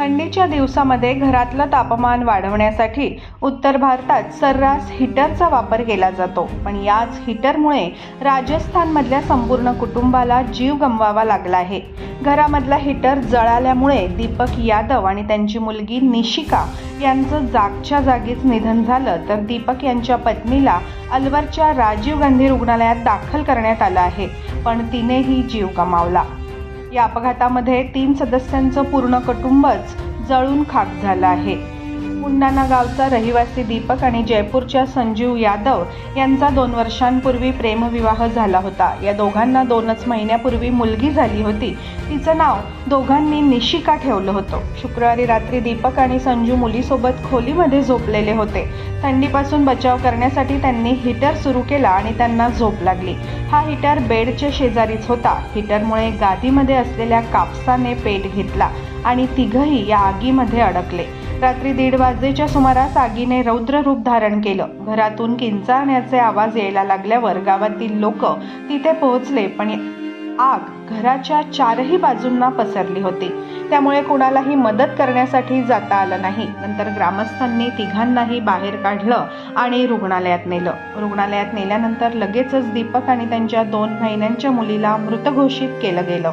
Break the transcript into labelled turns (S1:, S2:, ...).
S1: थंडीच्या दिवसामध्ये घरातलं तापमान वाढवण्यासाठी उत्तर भारतात सर्रास हीटरचा वापर केला जातो. पण याच हीटरमुळे राजस्थानमधल्या संपूर्ण कुटुंबाला जीव गमवावा लागला आहे. घरामधला हीटर जळाल्यामुळे दीपक यादव आणि त्यांची मुलगी निशिका यांचं जागच्या जागीच निधन झालं. तर दीपक यांच्या पत्नीला अलवरच्या राजीव गांधी रुग्णालयात दाखल करण्यात आलं आहे. पण तिनेही जीव गमावला. या अपघातामध्ये तीन सदस्यांचं पूर्ण कुटुंबच जळून खाक झालं आहे. मुंडाना गावचा रहिवासी दीपक आणि जयपूरच्या संजीव यादव यांचा दोन वर्षांपूर्वी प्रेमविवाह झाला होता. या दोघांना दोनच महिन्यापूर्वी मुलगी झाली होती. तिचं नाव दोघांनी निशिका ठेवलं होतं. शुक्रवारी रात्री दीपक आणि संजू मुलीसोबत खोलीमध्ये झोपलेले होते. थंडीपासून बचाव करण्यासाठी त्यांनी हीटर सुरू केला आणि त्यांना झोप लागली. हा हीटर बेडच्या शेजारीच होता. हीटरमुळे गादीमध्ये असलेल्या कापसाने पेट घेतला आणि तिघही या आगीमध्ये अडकले. रात्री दीड वाजेच्या सुमारास आगीने रौद्र रूप धारण केलं. घरातून किंचाळण्याचे आवाज यायला लागल्यावर गावातील लोक तिथे पोहोचले पण आग घराच्या चारही बाजूंना पसरली होती. त्यामुळे कुणालाही मदत करण्यासाठी जाता आलं नाही. नंतर ग्रामस्थांनी तिघांनाही बाहेर काढलं आणि रुग्णालयात नेलं. रुग्णालयात नेल्यानंतर लगेचच दीपक आणि त्यांच्या दोन महिन्यांच्या मुलीला मृत घोषित केलं गेलं.